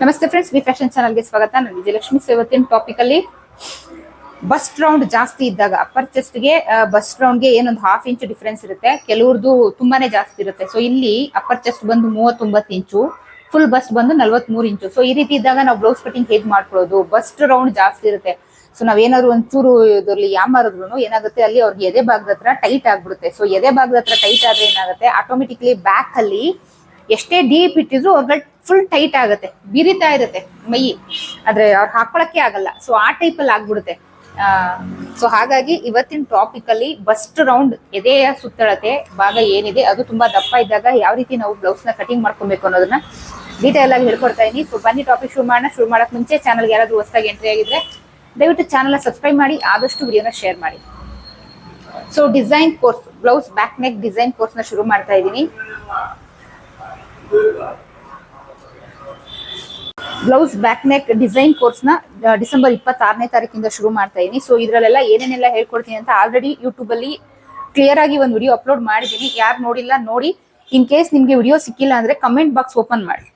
ನಮಸ್ತೆ friends V fashion ಚಾನಲ್ಗೆ ಸ್ವಾಗತ. ನಾನು ವಿಜಯಲಕ್ಷ್ಮಿ. ಇವತ್ತಿನ ಟಾಪಿಕ್ ಅಲ್ಲಿ ಬಸ್ಟ್ ರೌಂಡ್ ಜಾಸ್ತಿ ಇದ್ದಾಗ ಅಪ್ಪರ್ ಚೆಸ್ಟ್ಗೆ ಬಸ್ಟ್ ರೌಂಡ್ಗೆ ಏನೊಂದು ಹಾಫ್ ಇಂಚ್ ಡಿಫ್ರೆನ್ಸ್ ಇರುತ್ತೆ. ಕೆಲವ್ರದ್ದು ತುಂಬಾನೇ ಜಾಸ್ತಿ ಇರುತ್ತೆ. ಸೊ ಇಲ್ಲಿ ಅಪ್ಪರ್ ಚೆಸ್ಟ್ ಬಂದು ಮೂವತ್ತೊಂಬತ್ತು ಇಂಚು ಫುಲ್ ಬಸ್ಟ್ ಬಂದು ನಲ್ವತ್ಮೂರು ಇಂಚು ಸೊ ಈ ರೀತಿ ಇದ್ದಾಗ ನಾವು ಬ್ಲೌಸ್ ಕಟಿಂಗ್ ಹೇಗ್ ಮಾಡ್ಕೊಳ್ಳೋದು? ಬಸ್ಟ್ ರೌಂಡ್ ಜಾಸ್ತಿ ಇರುತ್ತೆ. ಸೊ ನಾವೇನಾದ್ರು ಒಂಚೂರು ಇದರಲ್ಲಿ ಯಾಮಾರಿದ್ರು ಏನಾಗುತ್ತೆ? ಅಲ್ಲಿ ಅವ್ರಿಗೆ ಎದೆ ಭಾಗದ ಹತ್ರ ಟೈಟ್ ಆಗ್ಬಿಡುತ್ತೆ. ಸೊ ಎದೆ ಭಾಗದ ಹತ್ರ ಟೈಟ್ ಆದ್ರೆ ಏನಾಗುತ್ತೆ? ಆಟೋಮೆಟಿಕ್ಲಿ ಬ್ಯಾಕ್ ಅಲ್ಲಿ ಎಷ್ಟೇ ಡೀಪ್ ಇಟ್ಟಿದ್ರು ಅವ್ರಿಗೆ ಫುಲ್ ಟೈಟ್ ಆಗುತ್ತೆ, ಬಿರಿತಾ ಇರುತ್ತೆ ಮೈ. ಆದ್ರೆ ಅವ್ರು ಹಾಕೊಳಕ್ಕೆ ಆಗಲ್ಲ. ಸೊ ಆ ಟೈಪಲ್ಲಿ ಆಗ್ಬಿಡುತ್ತೆ. ಸೊ ಹಾಗಾಗಿ ಇವತ್ತಿನ ಟಾಪಿಕ್ ಅಲ್ಲಿ ಬಸ್ಟ್ ರೌಂಡ್ ಎದೆಯ ಸುತ್ತಳತೆ ಭಾಗ ಏನಿದೆ, ಅದು ತುಂಬಾ ದಪ್ಪ ಇದ್ದಾಗ ಯಾವ ರೀತಿ ನಾವು ಬ್ಲೌಸ್ನ ಕಟಿಂಗ್ ಮಾಡ್ಕೊಬೇಕು ಅನ್ನೋದನ್ನ ಡೀಟೇಲ್ ಆಗಿ ಹೇಳ್ಕೊಡ್ತಾ ಇದೀನಿ. ಸೊ ಬನ್ನಿ ಟಾಪಿಕ್ ಶುರು ಮಾಡೋಣ. ಶುರು ಮಾಡಕ್ ಮುಂಚೆ ಚಾನಲ್ಗೆ ಯಾರಾದ್ರೂ ಹೊಸದಾಗಿ ಎಂಟ್ರಿ ಆಗಿದ್ರೆ, ದಯವಿಟ್ಟು ಚಾನಲ್ ಸಬ್ಸ್ಕ್ರೈಬ್ ಮಾಡಿ, ಆದಷ್ಟು ವಿಡಿಯೋನ ಶೇರ್ ಮಾಡಿ. So design course blouse back neck design ಕೋರ್ಸ್ನ ಶುರು ಮಾಡ್ತಾ ಇದ್ದೀನಿ ಬ್ಲೌಸ್ ಬ್ಯಾಕ್ ನೆಕ್ ಡಿಸೈನ್ ಕೋರ್ಸ್ನ ಡಿಸೆಂಬರ್ ಇಪ್ಪತ್ತಾರನೇ ತಾರೀಕಿಂದ ಶುರು ಮಾಡ್ತಾ ಇದೀನಿ. ಸೊ ಇದ್ರಲ್ಲೆಲ್ಲ ಏನೇನೆಲ್ಲ ಹೇಳ್ಕೊಡ್ತೀನಿ ಅಂತ ಆಲ್ರೆಡಿ ಯೂಟ್ಯೂಬ್ ಅಲ್ಲಿ ಕ್ಲಿಯರ್ ಆಗಿ ಒಂದು ವಿಡಿಯೋ ಅಪ್ಲೋಡ್ ಮಾಡಿದ್ದೀನಿ ಯಾರು ನೋಡಿಲ್ಲ, ನೋಡಿ. ಇನ್ ಕೇಸ್ ನಿಮ್ಗೆ ವಿಡಿಯೋ ಸಿಕ್ಕಿಲ್ಲ ಅಂದ್ರೆ ಕಮೆಂಟ್ ಬಾಕ್ಸ್ ಓಪನ್ ಮಾಡಿ.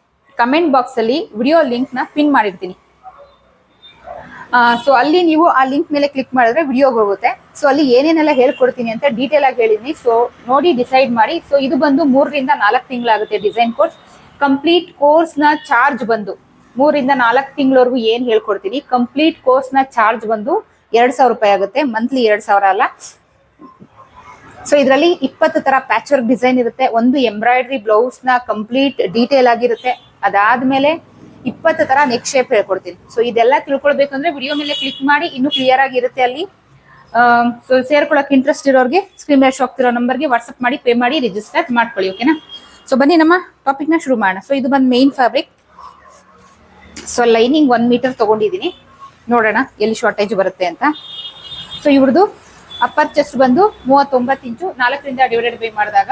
ಕಮೆಂಟ್ ಬಾಕ್ಸ್ ಅಲ್ಲಿ ವಿಡಿಯೋ ಲಿಂಕ್ನ ಪಿನ್ ಮಾಡಿರ್ತೀನಿ. ಸೊ ಅಲ್ಲಿ ನೀವು ಆ ಲಿಂಕ್ ಮೇಲೆ ಕ್ಲಿಕ್ ಮಾಡಿದ್ರೆ ವಿಡಿಯೋ ಹೋಗುತ್ತೆ. ಸೊ ಅಲ್ಲಿ ಏನೇನೆಲ್ಲ ಹೇಳ್ಕೊಡ್ತೀನಿ ಅಂತ ಡೀಟೇಲ್ ಆಗಿ ಹೇಳಿದೀನಿ. ಸೊ ನೋಡಿ ಡಿಸೈಡ್ ಮಾಡಿ. ಸೊ ಇದು ಬಂದು ಮೂರರಿಂದ ನಾಲ್ಕು ತಿಂಗಳಾಗುತ್ತೆ ಡಿಸೈನ್ ಕೋರ್ಸ್ ಕಂಪ್ಲೀಟ್ ಕೋರ್ಸ್ನ ಚಾರ್ಜ್ ಬಂದು ಮೂರಿಂದ ನಾಲ್ಕು ತಿಂಗಳವರೆಗೂ ಏನು ಹೇಳ್ಕೊಡ್ತೀನಿ? ಕಂಪ್ಲೀಟ್ ಕೋರ್ಸ್ನ ಚಾರ್ಜ್ ಬಂದು ಎರಡ್ ಸಾವಿರ ರೂಪಾಯಿ ಆಗುತ್ತೆ. ಮಂತ್ಲಿ ಎರಡು ಸಾವಿರ ಅಲ್ಲ. ಸೊ ಇದರಲ್ಲಿ ಇಪ್ಪತ್ತು ತರ ಪ್ಯಾಚ್ ವರ್ಕ್ ಡಿಸೈನ್ ಇರುತ್ತೆ. ಒಂದು ಎಂಬ್ರಾಯ್ಡ್ರಿ ನ ಕಂಪ್ಲೀಟ್ ಡೀಟೇಲ್ ಆಗಿರುತ್ತೆ. ಅದಾದ್ಮೇಲೆ ಇಪ್ಪತ್ತು ತರ ನೆಕ್ ಶೇಪ್ ಹೇಳ್ಕೊಡ್ತೀನಿ. ಸೊ ಇದೆಲ್ಲ ತಿಳ್ಕೊಳ್ಬೇಕು ಅಂದ್ರೆ ವಿಡಿಯೋ ಮೇಲೆ ಕ್ಲಿಕ್ ಮಾಡಿ ಇನ್ನೂ ಕ್ಲಿಯರ್ ಆಗಿರುತ್ತೆ ಅಲ್ಲಿ. ಸೊ ಸೇರ್ಕೊಳಕ್ ಇಂಟ್ರೆಸ್ಟ್ ಇರೋರಿಗೆ ಸ್ಕ್ರೀನ್ ಮೇಲೆ ಹೋಗ್ತಿರೋ ನಂಬರ್ಗೆ ವಾಟ್ಸ್ಆಪ್ ಮಾಡಿ ಪೇ ಮಾಡಿ ರಿಜಿಸ್ಟರ್ ಮಾಡ್ಕೊಳ್ಳಿ ಓಕೆನಾ ಸೊ ಬನ್ನಿ ನಮ್ಮ ಟಾಪಿಕ್ನ ಶುರು ಮಾಡೋಣ. ಸೊ ಇದು ಬಂದು main fabric so lining one metre ತಗೊಂಡಿದ್ದೀನಿ. ನೋಡೋಣ ಎಲ್ಲಿ ಶಾರ್ಟೇಜ್ ಬರುತ್ತೆ ಅಂತ. ಸೊ ಇವ್ರದ್ದು ಅಪ್ಪರ್ ಚೆಸ್ಟ್ ಬಂದು ಮೂವತ್ತೊಂಬತ್ತು ಇಂಚು ನಾಲ್ಕರಿಂದ ಡಿವೈಡೆಡ್ ಬೈ ಮಾಡಿದಾಗ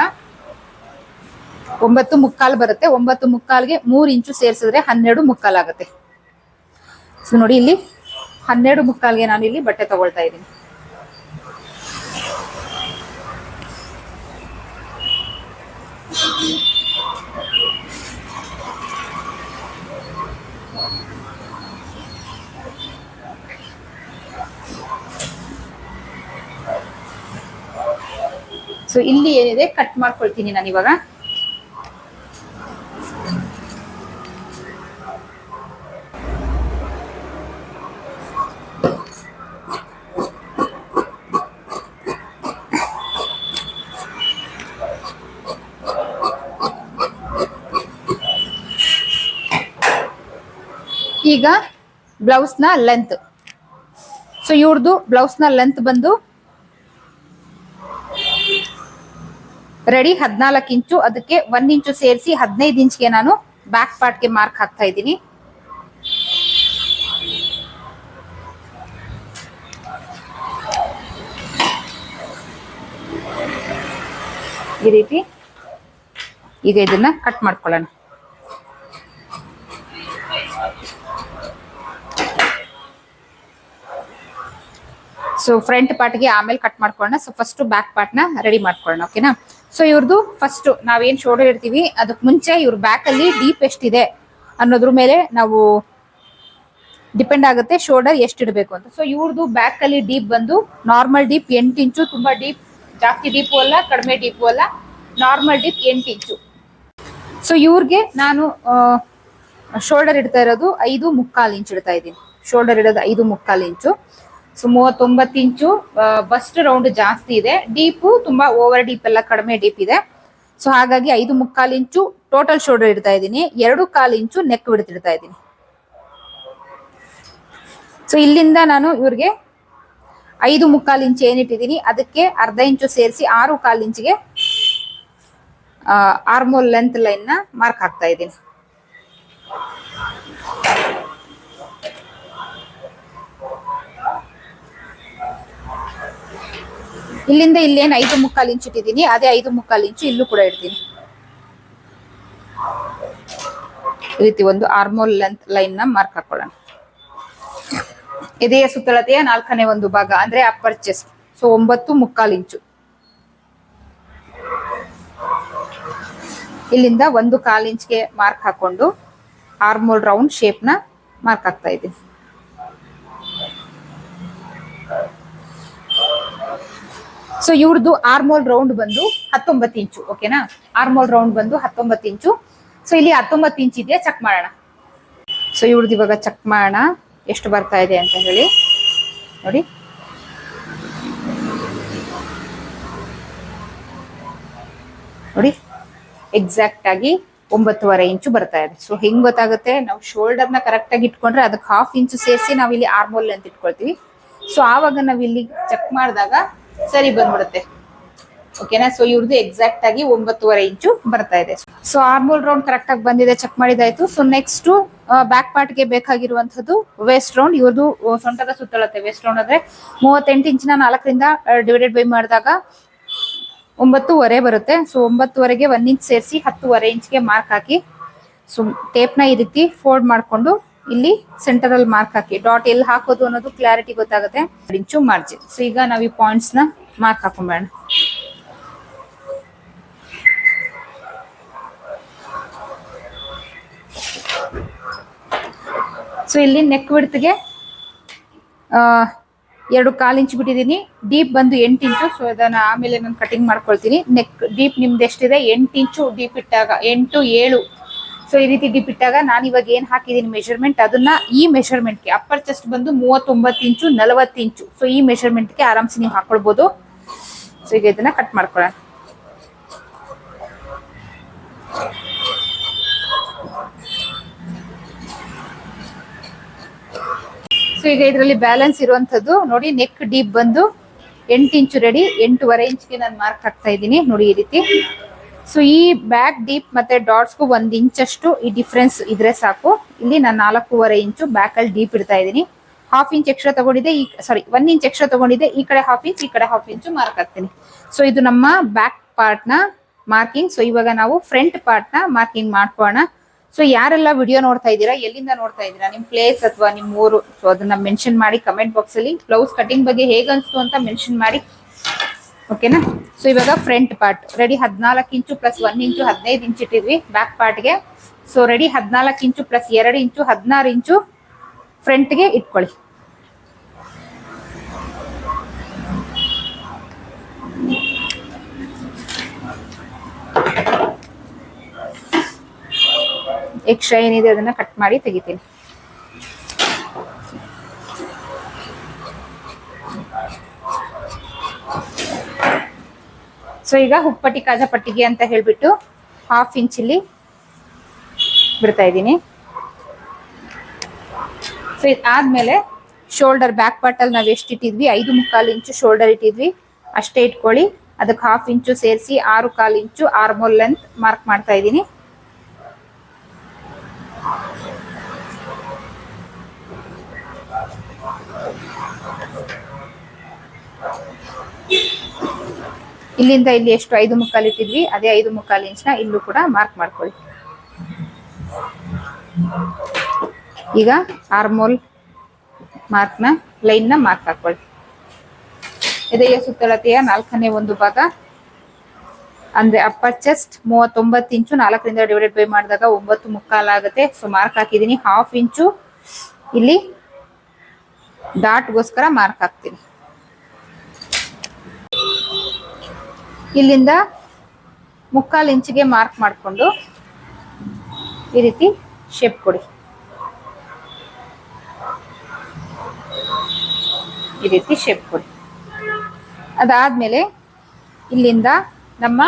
ಒಂಬತ್ತು ಮುಕ್ಕಾಲು ಬರುತ್ತೆ. ಒಂಬತ್ತು ಮುಕ್ಕಾಲ್ಗೆ ಮೂರು ಇಂಚು ಸೇರಿಸಿದ್ರೆ ಹನ್ನೆರಡು ಮುಕ್ಕಾಲ್ ಆಗುತ್ತೆ. ಸೊ ನೋಡಿ ಇಲ್ಲಿ ಹನ್ನೆರಡು ಮುಕ್ಕಾಲ್ಗೆ ನಾನು ಇಲ್ಲಿ ಬಟ್ಟೆ ತಗೊಳ್ತಾ ಇದ್ದೀನಿ. ಸೊ ಇಲ್ಲಿ ಏನಿದೆ? ಕಟ್ ಮಾಡ್ಕೊಳ್ತೀನಿ ನಾನು ಇವಾಗ. ಈಗ ಬ್ಲೌಸ್ನ ಲೆಂತ್ ಸೊ ಇವ್ರದ್ದು ಬ್ಲೌಸ್ನ ಲೆಂತ್ ಬಂದು ರೆಡಿ ಹದಿನಾಲ್ಕು ಇಂಚು. ಅದಕ್ಕೆ ಒಂದ್ ಇಂಚು ಸೇರಿಸಿ ಹದಿನೈದು ಇಂಚ್ಗೆ ನಾನು ಬ್ಯಾಕ್ ಪಾರ್ಟ್ಗೆ ಮಾರ್ಕ್ ಹಾಕ್ತಾ ಇದ್ದೀನಿ. ಈ ರೀತಿ ಈಗ ಇದನ್ನ ಕಟ್ ಮಾಡ್ಕೊಳ್ಳೋಣ. ಸೊ ಫ್ರಂಟ್ ಪಾರ್ಟ್ಗೆ ಆಮೇಲೆ ಕಟ್ ಮಾಡ್ಕೊಳ್ಳೋಣ. ಸೊ ಫಸ್ಟ್ ಬ್ಯಾಕ್ ಪಾರ್ಟ್ನ ರೆಡಿ ಮಾಡ್ಕೊಳ್ಳೋಣ ಓಕೆನಾ ಸೊ ಇವ್ರದ್ದು ಫಸ್ಟ್ ನಾವೇನ್ ಶೋಲ್ಡರ್ ಇರ್ತೀವಿ ಅದಕ್ಕೆ ಮುಂಚೆ ಇವ್ರ ಬ್ಯಾಕ್ ಅಲ್ಲಿ ಡೀಪ್ ಎಷ್ಟಿದೆ ಅನ್ನೋದ್ರ ಮೇಲೆ ನಾವು ಡಿಪೆಂಡ್ ಆಗುತ್ತೆ ಶೋಲ್ಡರ್ ಎಷ್ಟು ಇಡಬೇಕು ಅಂತ. ಸೊ ಇವ್ರದ್ದು ಬ್ಯಾಕ್ ಅಲ್ಲಿ ಡೀಪ್ ಬಂದು ನಾರ್ಮಲ್ ಡೀಪ್ ಎಂಟು ಇಂಚು, ತುಂಬಾ ಡೀಪ್ ಜಾಸ್ತಿ ಡೀಪು ಅಲ್ಲ, ಕಡಿಮೆ ಡೀಪು ಅಲ್ಲ ನಾರ್ಮಲ್ ಡೀಪ್ ಎಂಟು ಇಂಚು. ಸೊ ಇವ್ರಿಗೆ ನಾನು ಶೋಲ್ಡರ್ ಇಡ್ತಾ ಇರೋದು ಐದು ಮುಕ್ಕಾಲು ಇಂಚು ಇಡ್ತಾ ಇದ್ದೀನಿ. ಶೋಲ್ಡರ್ ಇಡೋದು ಐದು ಮುಕ್ಕಾಲು ಇಂಚು. ಸೊ ಮೂವತ್ತೊಂಬತ್ತು ಇಂಚು ಬಸ್ಟ್ ರೌಂಡ್ ಜಾಸ್ತಿ ಇದೆ. ಡೀಪು ತುಂಬಾ ಓವರ್ ಡೀಪ್ ಎಲ್ಲ ಕಡಿಮೆ ಡೀಪ್ ಇದೆ. ಸೊ ಹಾಗಾಗಿ ಐದು ಮುಕ್ಕಾಲು ಇಂಚು ಟೋಟಲ್ ಶೋಲ್ಡರ್ ಇಡ್ತಾ ಇದ್ದೀನಿ. ಎರಡು ಕಾಲು ಇಂಚು ನೆಕ್ ಬಿಡ್ತಿಡ್ತಾ ಇದ್ದೀನಿ. ಸೊ ಇಲ್ಲಿಂದ ನಾನು ಇವ್ರಿಗೆ ಐದು ಮುಕ್ಕಾಲು ಇಂಚು ಏನಿಟ್ಟಿದ್ದೀನಿ ಅದಕ್ಕೆ ಅರ್ಧ ಇಂಚು ಸೇರಿಸಿ ಆರು ಕಾಲು ಇಂಚಿಗೆ ಆರ್ಮೋಲ್ ಲೆಂತ್ ಲೈನ್ನ ಮಾರ್ಕ್ ಹಾಕ್ತಾ ಇದ್ದೀನಿ. ಇಲ್ಲಿಂದ ಇಲ್ಲಿ ಇಲ್ಲೇನು ಐದು ಮುಕ್ಕಾಲು ಇಂಚ್ ಇಟ್ಟಿದ್ದೀನಿ, ಅದೇ ಐದು ಮುಕ್ಕಾಲು ಇಂಚು ಇಲ್ಲೂ ಕೂಡ ಇಡ್ತೀನಿ. ಈ ರೀತಿ ಒಂದು ಆರ್ಮೋಲ್ ಲೆಂತ್ ಲೈನ್ನ ಮಾರ್ಕ್ ಹಾಕೊಳ್ಳೋಣ. ಎದೆಯ ಸುತ್ತಳತೆಯ ನಾಲ್ಕನೇ ಒಂದು ಭಾಗ ಅಂದ್ರೆ ಅಪ್ಪರ್ ಚೆಸ್ಟ್ ಸೊ ಒಂಬತ್ತು ಮುಕ್ಕಾಲು ಇಂಚು. ಇಲ್ಲಿಂದ ಒಂದು ಕಾಲು ಇಂಚ್ಗೆ ಮಾರ್ಕ್ ಹಾಕೊಂಡು ಆರ್ಮೋಲ್ ರೌಂಡ್ನ ಮಾರ್ಕ್ ಹಾಕ್ತಾ ಇದ್ದೀನಿ. ಸೊ ಇವ್ರದ್ದು ಆರ್ಮೋಲ್ ರೌಂಡ್ ಬಂದು ಹತ್ತೊಂಬತ್ತು ಇಂಚು ಓಕೆನಾ ಆರ್ಮೋಲ್ ರೌಂಡ್ ಬಂದು ಹತ್ತೊಂಬತ್ತು ಇಂಚು. ಸೊ ಇಲ್ಲಿ ಹತ್ತೊಂಬತ್ತು ಇಂಚ್ ಇದೆಯಾ ಚೆಕ್ ಮಾಡೋಣ. ಸೊ ಇವ್ರದ್ದು ಇವಾಗ ಚೆಕ್ ಮಾಡೋಣ, ಎಷ್ಟು ಬರ್ತಾ ಇದೆ ಅಂತ ಹೇಳಿ. ನೋಡಿ. ನೋಡಿ. ಎಕ್ಸಾಕ್ಟ್ ಆಗಿ ಒಂಬತ್ತುವರೆ ಇಂಚು ಬರ್ತಾ ಇದೆ. ಸೊ ಹೆಂಗ್ ಗೊತ್ತಾಗುತ್ತೆ? ನಾವು ಶೋಲ್ಡರ್ನ ಕರೆಕ್ಟ್ ಆಗಿ ಇಟ್ಕೊಂಡ್ರೆ ಅದಕ್ಕೆ ಹಾಫ್ ಇಂಚು ಸೇರಿಸಿ ನಾವಿಲ್ಲಿ ಆರ್ಮೋಲ್ ಅಂತ ಇಟ್ಕೊಳ್ತೀವಿ. ಸೊ ಆವಾಗ ನಾವಿಲ್ಲಿ ಚೆಕ್ ಮಾಡಿದಾಗ ಸರಿ ಬಂದ್ಬಿಡುತ್ತೆ. ಓಕೆನಾ ಸೊ ಇವ್ರದ್ದು ಎಕ್ಸಾಕ್ಟ್ ಆಗಿ ಒಂಬತ್ತುವರೆ ಇಂಚು ಬರ್ತಾ ಇದೆ. ಸೊ ಆರ್ಮೋಲ್ ರೌಂಡ್ ಕರೆಕ್ಟ್ ಆಗಿ ಬಂದಿದೆ ಚೆಕ್ ಮಾಡಿದಾಯ್ತು. ಸೊ ನೆಕ್ಸ್ಟ್ ಬ್ಯಾಕ್ ಪಾರ್ಟ್ಗೆ ಬೇಕಾಗಿರುವಂತದ್ದು ವೇಸ್ಟ್ ರೌಂಡ್ ಇವ್ರದ್ದು ಸೊಂಟದ ಸುತ್ತಳತೆ ವೆಸ್ಟ್ ರೌಂಡ್ ಅಂದ್ರೆ ಮೂವತ್ತೆಂಟು ಇಂಚಿನ ನಾಲ್ಕರಿಂದ ಡಿವೈಡೆಡ್ ಬೈ ಮಾಡಿದಾಗ ಒಂಬತ್ತುವರೆ ಬರುತ್ತೆ. ಸೊ ಒಂಬತ್ತುವರೆಗೆ ಒಂದ್ ಇಂಚ್ ಸೇರಿಸಿ ಹತ್ತುವರೆ ಇಂಚ್ಗೆ ಮಾರ್ಕ್ ಹಾಕಿ ಸೊ ಟೇಪ್ನ ಈ ರೀತಿ ಫೋಲ್ಡ್ ಮಾಡ್ಕೊಂಡು ಇಲ್ಲಿ ಸೆಂಟರ್ ಅಲ್ಲಿ ಮಾರ್ಕ್ ಹಾಕಿ. ಡಾಟ್ ಎಲ್ಲಿ ಹಾಕೋದು ಅನ್ನೋದು ಕ್ಲಾರಿಟಿ ಗೊತ್ತಾಗುತ್ತೆ. ಇಂಚು ಮಾರ್ಜಿನ್ ಸೊ ಈಗ ನಾವು ಈ ಪಾಯಿಂಟ್ಸ್ನ ಮಾರ್ಕ್ ಹಾಕೊಂಬೇಡ ಸೊ ಇಲ್ಲಿ ನೆಕ್ ವಿಡ್ತ್ಗೆ ಎರಡು ಕಾಲು ಇಂಚ್ ಬಿಟ್ಟಿದ್ದೀನಿ. ಡೀಪ್ ಬಂದು ಎಂಟು ಇಂಚು ಸೊ ಅದನ್ನ ಆಮೇಲೆ ನಾನು ಕಟಿಂಗ್ ಮಾಡ್ಕೊಳ್ತೀನಿ. ನೆಕ್ ಡೀಪ್ ನಿಮ್ದು ಎಷ್ಟಿದೆ? ಎಂಟು ಇಂಚು ಡೀಪ್ ಇಟ್ಟಾಗ ಎಂಟು ಏಳು ಸೊ ಈ ರೀತಿ ಡಿಪ್ ಇಟ್ಟಾಗ ನಾನು ಇವಾಗ ಏನ್ ಹಾಕಿದೀನಿ ಮೆಷರ್ಮೆಂಟ್ ಅದನ್ನ ಈ ಮೆಷರ್ಮೆಂಟ್ಗೆ ಅಪ್ಪರ್ ಚೆಸ್ಟ್ ಬಂದು ಮೂವತ್ತೊಂಬತ್ತು ಇಂಚು, ನಲವತ್ತು ಇಂಚು. ಸೊ ಈ ಮೆಷರ್ಮೆಂಟ್ಗೆ ಆರಾಮ್ಸೆ ನೀವು ಹಾಕೊಳ್ಬೋದು. ಸೊ ಈಗ ಇದನ್ನ ಕಟ್ ಮಾಡ್ಕೊಳ್ಳೋಣ. ಸೊ ಈಗ ಇದರಲ್ಲಿ ಬ್ಯಾಲೆನ್ಸ್ ಇರುವಂತದ್ದು ನೋಡಿ ನೆಕ್ ಡೀಪ್ ಬಂದು ಎಂಟು ಇಂಚು ರೆಡಿ ಎಂಟೂವರೆ ಇಂಚ್ಗೆ ನಾನು ಮಾರ್ಕ್ ಹಾಕ್ತಾ ಇದ್ದೀನಿ. ನೋಡಿ ಈ ರೀತಿ. ಸೊ ಈ ಬ್ಯಾಕ್ ಡೀಪ್ ಮತ್ತೆ ಡಾಟ್ಸ್ಗೂ ಒಂದ್ ಇಂಚಷ್ಟು ಈ ಡಿಫ್ರೆನ್ಸ್ ಇದ್ರೆ ಸಾಕು. ಇಲ್ಲಿ ನಾನು ನಾಲ್ಕೂವರೆ ಇಂಚು ಬ್ಯಾಕ್ ಅಲ್ಲಿ ಡೀಪ್ ಇಡ್ತಾ ಇದ್ದೀನಿ. ಹಾಫ್ ಇಂಚ್ ಎಕ್ಸ್ಟ್ರಾ ತಗೊಂಡಿದೆ ಈ ಸಾರಿ ಒನ್ ಇಂಚ್ ಎಕ್ಸ್ಟ್ರಾ ತಗೊಂಡಿದೆ ಈ ಕಡೆ ಹಾಫ್ ಇಂಚ್ ಈ ಕಡೆ ಹಾಫ್ ಇಂಚು ಮಾರ್ಕ್ ಹಾಕ್ತೀನಿ. ಸೊ ಇದು ನಮ್ಮ ಬ್ಯಾಕ್ ಪಾರ್ಟ್ನ ಮಾರ್ಕಿಂಗ್ ಸೊ ಇವಾಗ ನಾವು ಫ್ರಂಟ್ ಪಾರ್ಟ್ನ ಮಾರ್ಕಿಂಗ್ ಮಾಡ್ಕೋಣ ಸೊ ಯಾರೆಲ್ಲ ವಿಡಿಯೋ ನೋಡ್ತಾ ಇದ್ದೀರಾ, ಎಲ್ಲಿಂದ ನೋಡ್ತಾ ಇದ್ದೀರಾ? ನಿಮ್ಮ ಪ್ಲೇಸ್ ಅಥವಾ ನಿಮ್ಮ ಊರು? ಸೊ ಅದನ್ನ ಮೆನ್ಷನ್ ಮಾಡಿ ಕಮೆಂಟ್ ಬಾಕ್ಸ್ ಅಲ್ಲಿ. ಬ್ಲೌಸ್ ಕಟಿಂಗ್ ಬಗ್ಗೆ ಹೇಗೆ ಅನಿಸ್ತು ಅಂತ ಮೆನ್ಷನ್ ಮಾಡಿ. ಓಕೆನಾ ಸೊ ಇವಾಗ ಫ್ರಂಟ್ ಪಾರ್ಟ್ ರೆಡಿ ಹದಿನಾಲ್ಕು ಇಂಚು ಪ್ಲಸ್ ಒನ್ ಇಂಚು ಹದಿನೈದು ಇಂಚ್ ಇಟ್ಟಿದ್ವಿ ಬ್ಯಾಕ್ ಪಾರ್ಟ್ಗೆ ಸೊ ರೆಡಿ ಹದಿನಾಲ್ಕು ಇಂಚು ಪ್ಲಸ್ ಎರಡು ಇಂಚು ಹದಿನಾರು ಇಂಚು ಫ್ರಂಟ್ಗೆ ಇಟ್ಕೊಳ್ಳಿ. ಎಕ್ಸ್ಟ್ರಾ ಏನಿದೆ ಅದನ್ನ ಕಟ್ ಮಾಡಿ ತೆಗಿತೀನಿ. ಸೊ ಈಗ ಹುಪ್ಪಟ್ಟಿ ಕಾಜಾ ಪಟ್ಟಿಗೆ ಅಂತ ಹೇಳಿಬಿಟ್ಟು ಹಾಫ್ ಇಂಚಲ್ಲಿ ಬಿಡ್ತಾ ಇದ್ದೀನಿ. ಸೊ ಇದಾದ್ಮೇಲೆ ಶೋಲ್ಡರ್ ಬ್ಯಾಕ್ ಪಾರ್ಟಲ್ಲಿ ನಾವು ಎಷ್ಟು ಇಟ್ಟಿದ್ವಿ? ಐದು ಮುಕ್ಕಾಲು ಇಂಚು ಶೋಲ್ಡರ್ ಇಟ್ಟಿದ್ವಿ. ಅಷ್ಟೇ ಇಟ್ಕೊಳ್ಳಿ. ಅದಕ್ಕೆ ಹಾಫ್ ಇಂಚು ಸೇರಿಸಿ ಆರು ಕಾಲು ಇಂಚು ಆರ್ಮೋಲ್ ಲೆಂತ್ ಮಾರ್ಕ್ ಮಾಡ್ತಾ ಇದ್ದೀನಿ. ಇಲ್ಲಿಂದ ಇಲ್ಲಿ ಎಷ್ಟು ಐದು ಮುಕ್ಕಾಲು ಇಟ್ಟಿದ್ವಿ, ಅದೇ ಐದು ಮುಕ್ಕಾಲು ಇಂಚ್ನ ಇಲ್ಲೂ ಕೂಡ ಮಾರ್ಕ್ ಮಾಡ್ಕೊಳ್ಳಿ. ಈಗ ಆರ್ಮೋಲ್ ಮಾರ್ಕ್ನ ಲೈನ್ನ ಮಾರ್ಕ್ ಹಾಕೊಳ್ಳಿ. ಎದೆಯ ಸುತ್ತಳತೆಯ ನಾಲ್ಕನೇ ಒಂದು ಭಾಗ, ಅಂದ್ರೆ ಅಪ್ಪರ್ ಚೆಸ್ಟ್ ಮೂವತ್ತೊಂಬತ್ತು ಇಂಚು ನಾಲ್ಕರಿಂದ ಡಿವೈಡೆಡ್ ಬೈ ಮಾಡಿದಾಗ ಒಂಬತ್ತು ಮುಕ್ಕಾಲು ಆಗುತ್ತೆ. ಸೊ ಮಾರ್ಕ್ ಹಾಕಿದ್ದೀನಿ ಹಾಫ್ ಇಂಚು ಇಲ್ಲಿ ಡಾಟ್ಗೋಸ್ಕರ ಮಾರ್ಕ್ ಹಾಕ್ತೀನಿ. ಇಲ್ಲಿಂದ ಮುಕ್ಕಾಲು ಇಂಚಿಗೆ ಮಾರ್ಕ್ ಮಾಡಿಕೊಂಡು ಈ ರೀತಿ ಶೇಪ್ ಕೊಡಿ. ಈ ರೀತಿ ಶೇಪ್ ಕೊಡಿ. ಅದಾದ್ಮೇಲೆ ಇಲ್ಲಿಂದ ನಮ್ಮ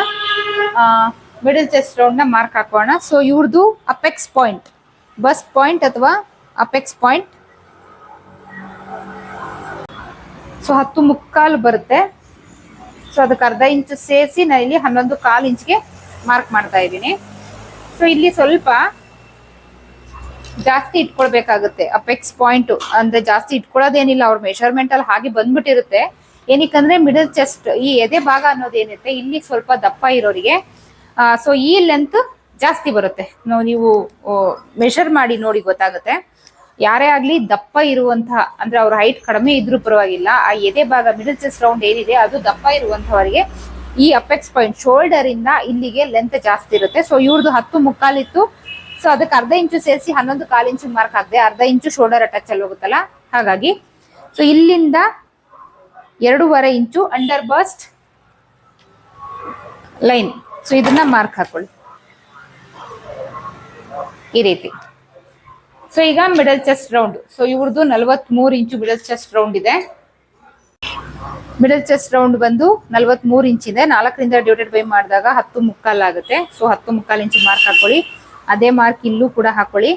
ಮಿಡಲ್ ಚೆಸ್ಟ್ ರೌಂಡ್ನ ಮಾರ್ಕ್ ಹಾಕೋಣ. ಸೊ ಇವ್ರದ್ದು ಅಪೆಕ್ಸ್ ಪಾಯಿಂಟ್ ಬಸ್ ಪಾಯಿಂಟ್ ಅಥವಾ ಅಪೆಕ್ಸ್ ಪಾಯಿಂಟ್ ಸೊ ಹತ್ತು ಮುಕ್ಕಾಲು ಬರುತ್ತೆ. ಸೊ ಅದಕ್ಕೆ ಅರ್ಧ ಇಂಚ್ ಸೇರಿಸಿ ನಾನು ಇಲ್ಲಿ ಹನ್ನೊಂದು ಕಾಲು ಇಂಚ್ಗೆ ಮಾರ್ಕ್ ಮಾಡ್ತಾ ಇದ್ದೀನಿ. ಸೊ ಇಲ್ಲಿ ಸ್ವಲ್ಪ ಜಾಸ್ತಿ ಇಟ್ಕೊಳ್ಬೇಕಾಗುತ್ತೆ ಅಪೆಕ್ಸ್ ಪಾಯಿಂಟ್ ಅಂದ್ರೆ ಜಾಸ್ತಿ ಇಟ್ಕೊಳ್ಳೋದೇನಿಲ್ಲ, ಅವ್ರ ಮೆಷರ್ಮೆಂಟ್ ಅಲ್ಲಿ ಹಾಗೆ ಬಂದ್ಬಿಟ್ಟಿರುತ್ತೆ. ಏನಕ್ಕಂದ್ರೆ ಮಿಡಲ್ ಚೆಸ್ಟ್ ಈ ಎದೆ ಭಾಗ ಅನ್ನೋದೇನಿರುತ್ತೆ ಇಲ್ಲಿ ಸ್ವಲ್ಪ ದಪ್ಪ ಇರೋರಿಗೆ ಸೊ ಈ ಲೆಂತ್ ಜಾಸ್ತಿ ಬರುತ್ತೆ. ನಾವು ನೀವು ಮೆಷರ್ ಮಾಡಿ ನೋಡಿ ಗೊತ್ತಾಗುತ್ತೆ. ಯಾರೇ ಆಗ್ಲಿ ದಪ್ಪ ಇರುವಂತಹ, ಅಂದ್ರೆ ಅವ್ರ ಹೈಟ್ ಕಡಿಮೆ ಇದ್ರೂ ಪರವಾಗಿಲ್ಲ, ಆ ಎದೆ ಭಾಗ ಮಿಡಲ್ ಚೆಸ್ಟ್ ರೌಂಡ್ ಏನಿದೆ, ಅದು ದಪ್ಪ ಇರುವಂತವರಿಗೆ ಈ ಅಪೆಕ್ಸ್ ಪಾಯಿಂಟ್ ಶೋಲ್ಡರ್ ಇಂದ ಇಲ್ಲಿಗೆ ಲೆಂತ್ ಜಾಸ್ತಿ ಇರುತ್ತೆ. ಸೊ ಇವ್ರದ್ದು ಹತ್ತು ಮುಕ್ಕಾಲಿತ್ತು ಸೊ ಅದಕ್ಕೆ ಅರ್ಧ ಇಂಚು ಸೇರಿಸಿ ಹನ್ನೊಂದು ಕಾಲು ಇಂಚು ಮಾರ್ಕ್ ಹಾಕಿದೆ ಅರ್ಧ ಇಂಚು ಶೋಲ್ಡರ್ ಅಟ್ಯಾಚ್ ಅಲ್ಲಿ ಹೋಗುತ್ತಲ್ಲ? ಹಾಗಾಗಿ ಸೊ ಇಲ್ಲಿಂದ ಎರಡೂವರೆ inch under bust line so ಇದನ್ನ ಮಾರ್ಕ್ ಹಾಕೊಳ್ಳಿ. ಈ ರೀತಿ. ಸೊ ಈಗ ಮಿಡಲ್ ಚೆಸ್ಟ್ ರೌಂಡ್ ಸೊ ಇವ್ರದ್ದು ನಲವತ್ಮೂರು ಇಂಚು ಮಿಡಲ್ ಚೆಸ್ಟ್ ರೌಂಡ್ ಇದೆ. ಮಿಡಲ್ ಚೆಸ್ಟ್ ರೌಂಡ್ ಬಂದು ನಲವತ್ಮೂರು ಇಂಚ್ ಇದೆ. ನಾಲ್ಕರಿಂದ ಡಿವೈಡೆಡ್ ಬೈ ಮಾಡಿದಾಗ ಹತ್ತು ಮುಕ್ಕಾಲ್ ಆಗುತ್ತೆ. ಸೊ ಹತ್ತು ಮುಕ್ಕಾಲ್ ಇಂಚ್ ಮಾರ್ಕ್ ಹಾಕೊಳ್ಳಿ. ಅದೇ ಮಾರ್ಕ್ ಇಲ್ಲೂ ಕೂಡ ಹಾಕೊಳ್ಳಿ.